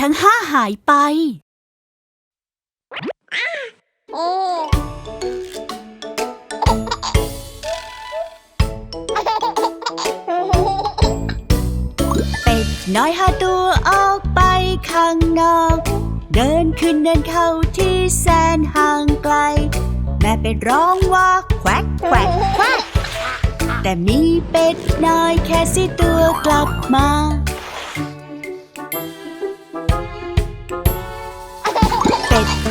ทั้งห้าหายไป โอ้เป็ดน้อยห้าตัวออกไปข้างนอก เดินขึ้นเดินเข้าที่แสนห่างไกล แม่เป็ดร้องว่าแควกแควกแควกแต่มีเป็ดน้อยแค่สิตัวกลับมา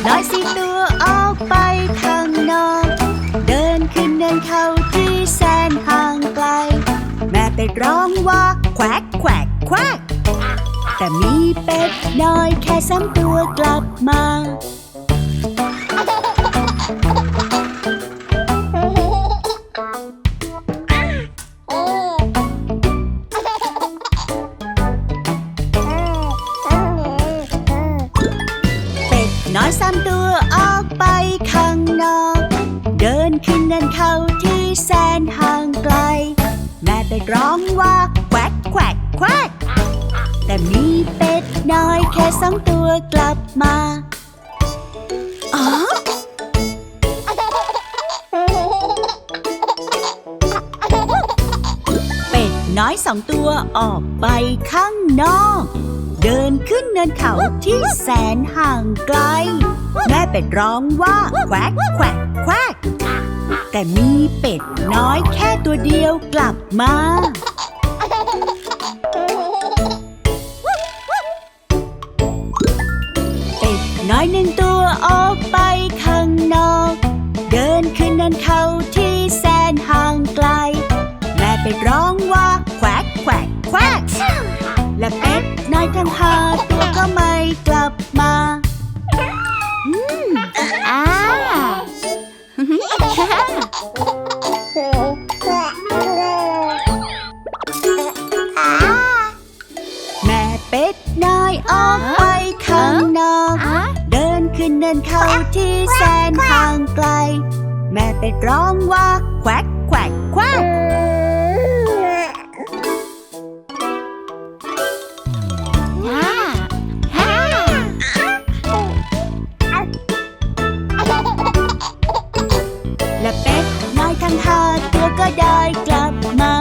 เป็ดน้อยสี่ตัวออกไปข้างนอก เดินขึ้นเดินเข้าที่แสนห่างไกล แม่เป็ดร้องว่าแควกแควกแควกแต่มีเป็ดน้อยแค่สามตัวกลับมา สามตัวออกไปข้างนอก เดินขึ้นเดินเข้าที่แสนห่างไกล แม่เป็ดร้องว่าแควกแควกแควกแต่มีเป็ดน้อยแค่สองตัวกลับมาอ๋อเป็ดน้อยสองตัวออกไปข้างนอก เดินขึ้นเนินเขาที่แสนห่างไกล แม่เป็ดร้องว่าแควกแควกแควกแต่มีเป็ดน้อยแค่ตัวเดียวกลับมาเป็ดน้อยหนึ่งตัวออกไปข้างนอก เดินขึ้นเนินเขาที่แสนห่างไกล แม่เป็ดร้อง ตัวก็ไม่กลับมาอืมอ่าแม่เป็ดน้อยออกไปข้างนอก เดินขึ้นเดินเข้าที่แสนห่างไกล แม่เป็ดร้องว่าแควกแควกแควก ก็ได้กลับมา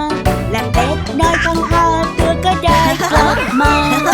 และเป็ดน้อยทั้งห้าตัวก็ได้กลับมา